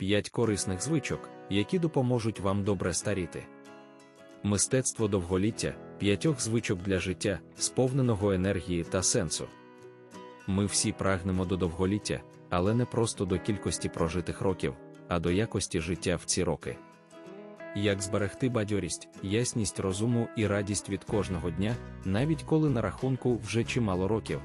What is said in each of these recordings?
5 корисних звичок, які допоможуть вам добре старіти. Мистецтво довголіття п'ятьох звичок для життя, сповненого енергії та сенсу. Ми всі прагнемо до довголіття, але не просто до кількості прожитих років, а до якості життя в ці роки. Як зберегти бадьорість, ясність розуму і радість від кожного дня, навіть коли на рахунку вже чимало років.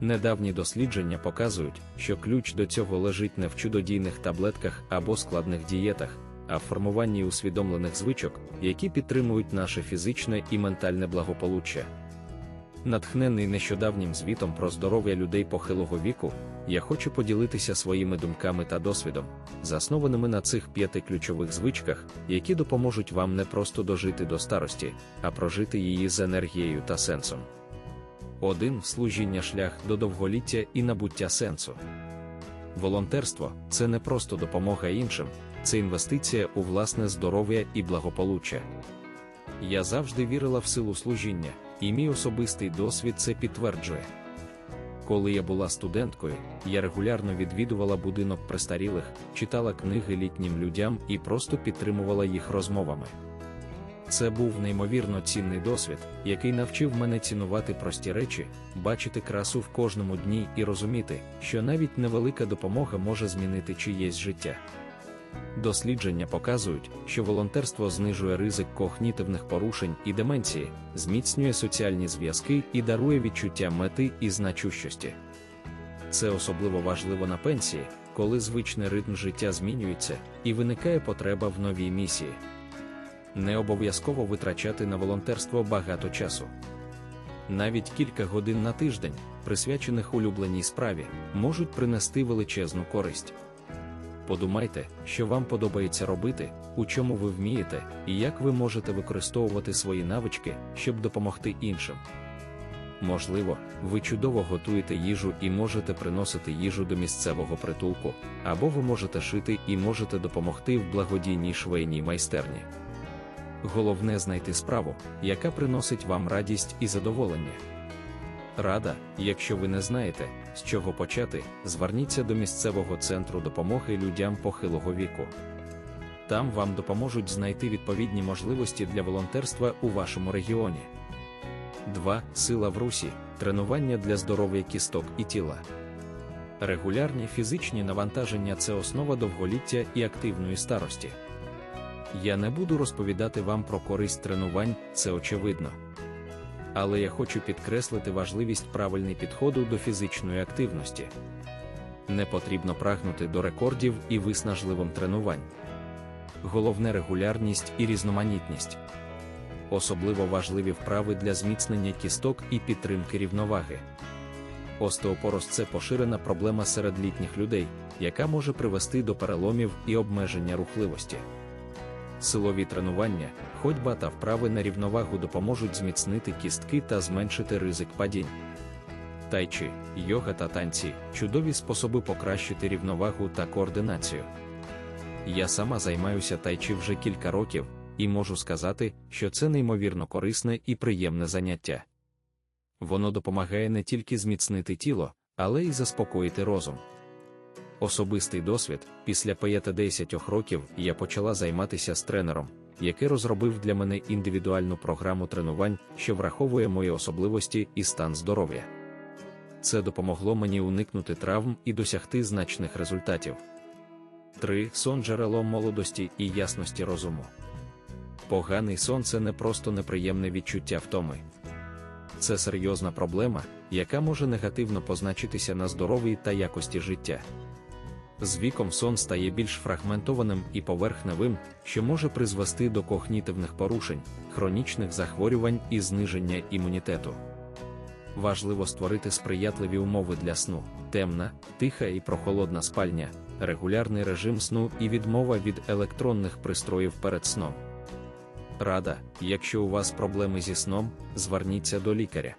Недавні дослідження показують, що ключ до цього лежить не в чудодійних таблетках або складних дієтах, а в формуванні усвідомлених звичок, які підтримують наше фізичне і ментальне благополуччя. Натхнений нещодавнім звітом про здоров'я людей похилого віку, я хочу поділитися своїми думками та досвідом, заснованими на цих п'яти ключових звичках, які допоможуть вам не просто дожити до старості, а прожити її з енергією та сенсом. 1. Служіння шлях до довголіття і набуття сенсу. Волонтерство це не просто допомога іншим, це інвестиція у власне здоров'я і благополуччя. Я завжди вірила в силу служіння, і мій особистий досвід це підтверджує. Коли я була студенткою, я регулярно відвідувала будинок престарілих, читала книги літнім людям і просто підтримувала їх розмовами. Це був неймовірно цінний досвід, який навчив мене цінувати прості речі, бачити красу в кожному дні і розуміти, що навіть невелика допомога може змінити чиєсь життя. Дослідження показують, що волонтерство знижує ризик когнітивних порушень і деменції, зміцнює соціальні зв'язки і дарує відчуття мети і значущості. Це особливо важливо на пенсії, коли звичний ритм життя змінюється і виникає потреба в новій місії. Не обов'язково витрачати на волонтерство багато часу. Навіть кілька годин на тиждень, присвячених улюбленій справі, можуть принести величезну користь. Подумайте, що вам подобається робити, у чому ви вмієте, і як ви можете використовувати свої навички, щоб допомогти іншим. Можливо, ви чудово готуєте їжу і можете приносити їжу до місцевого притулку, або ви можете шити і можете допомогти в благодійній швейній майстерні. Головне знайти справу, яка приносить вам радість і задоволення. Рада, якщо ви не знаєте, з чого почати, зверніться до місцевого центру допомоги людям похилого віку. Там вам допоможуть знайти відповідні можливості для волонтерства у вашому регіоні. 2. Сила в русі тренування для здоров'я кісток і тіла. Регулярні фізичні навантаження це основа довголіття і активної старості. Я не буду розповідати вам про користь тренувань, це очевидно. Але я хочу підкреслити важливість правильний підходу до фізичної активності. Не потрібно прагнути до рекордів і виснажливим тренувань. Головне регулярність і різноманітність. Особливо важливі вправи для зміцнення кісток і підтримки рівноваги. Остеопороз це поширена проблема серед літніх людей, яка може привести до переломів і обмеження рухливості. Силові тренування, ходьба та вправи на рівновагу допоможуть зміцнити кістки та зменшити ризик падінь. Тайчі, йога та танці чудові способи покращити рівновагу та координацію. Я сама займаюся тайчі вже кілька років, і можу сказати, що це неймовірно корисне і приємне заняття. Воно допомагає не тільки зміцнити тіло, але й заспокоїти розум. Особистий досвід після 5-10 років я почала займатися з тренером, який розробив для мене індивідуальну програму тренувань, що враховує мої особливості і стан здоров'я. Це допомогло мені уникнути травм і досягти значних результатів. 3. Сон джерелом молодості і ясності розуму. Поганий сон це не просто неприємне відчуття втоми. Це серйозна проблема, яка може негативно позначитися на здоров'ї та якості життя. З віком сон стає більш фрагментованим і поверхневим, що може призвести до когнітивних порушень, хронічних захворювань і зниження імунітету. Важливо створити сприятливі умови для сну, темна, тиха і прохолодна спальня, регулярний режим сну і відмова від електронних пристроїв перед сном. Рада, якщо у вас проблеми зі сном, зверніться до лікаря.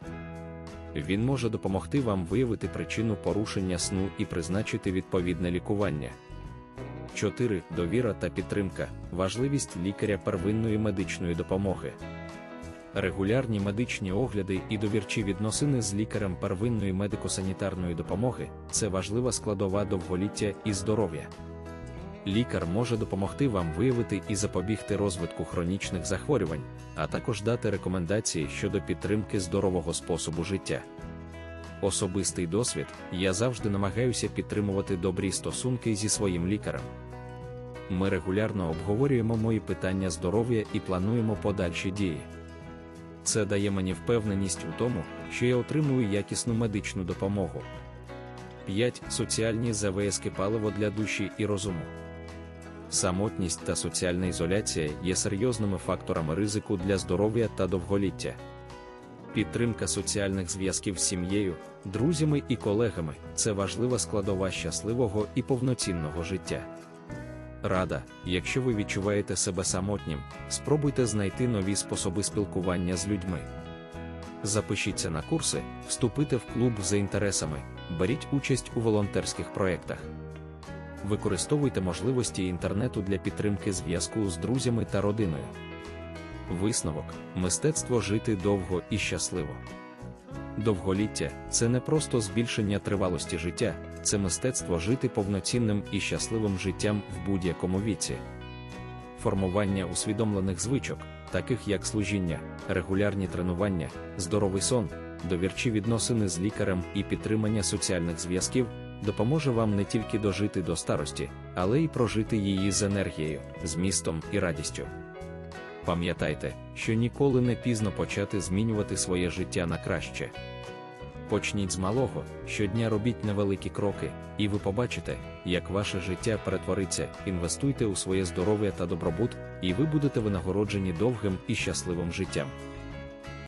Він може допомогти вам виявити причину порушення сну і призначити відповідне лікування. 4. Довіра та підтримка, важливість лікаря первинної медичної допомоги. Регулярні медичні огляди і довірчі відносини з лікарем первинної медико-санітарної допомоги це важлива складова довголіття і здоров'я. Лікар може допомогти вам виявити і запобігти розвитку хронічних захворювань, а також дати рекомендації щодо підтримки здорового способу життя. Особистий досвід я завжди намагаюся підтримувати добрі стосунки зі своїм лікарем. Ми регулярно обговорюємо мої питання здоров'я і плануємо подальші дії. Це дає мені впевненість у тому, що я отримую якісну медичну допомогу. 5. Соціальні завески паливо для душі і розуму. Самотність та соціальна ізоляція є серйозними факторами ризику для здоров'я та довголіття. Підтримка соціальних зв'язків з сім'єю, друзями і колегами це важлива складова щасливого і повноцінного життя. Рада, якщо ви відчуваєте себе самотнім, спробуйте знайти нові способи спілкування з людьми. Запишіться на курси, вступите в клуб за інтересами, беріть участь у волонтерських проєктах. Використовуйте можливості інтернету для підтримки зв'язку з друзями та родиною. Висновок мистецтво жити довго і щасливо. Довголіття це не просто збільшення тривалості життя, це мистецтво жити повноцінним і щасливим життям в будь-якому віці. Формування усвідомлених звичок, таких як служіння, регулярні тренування, здоровий сон, довірчі відносини з лікарем і підтримання соціальних зв'язків, допоможе вам не тільки дожити до старості, але й прожити її з енергією, змістом і радістю. Пам'ятайте, що ніколи не пізно почати змінювати своє життя на краще. Почніть з малого, щодня робіть невеликі кроки, і ви побачите, як ваше життя перетвориться, інвестуйте у своє здоров'я та добробут, і ви будете винагороджені довгим і щасливим життям.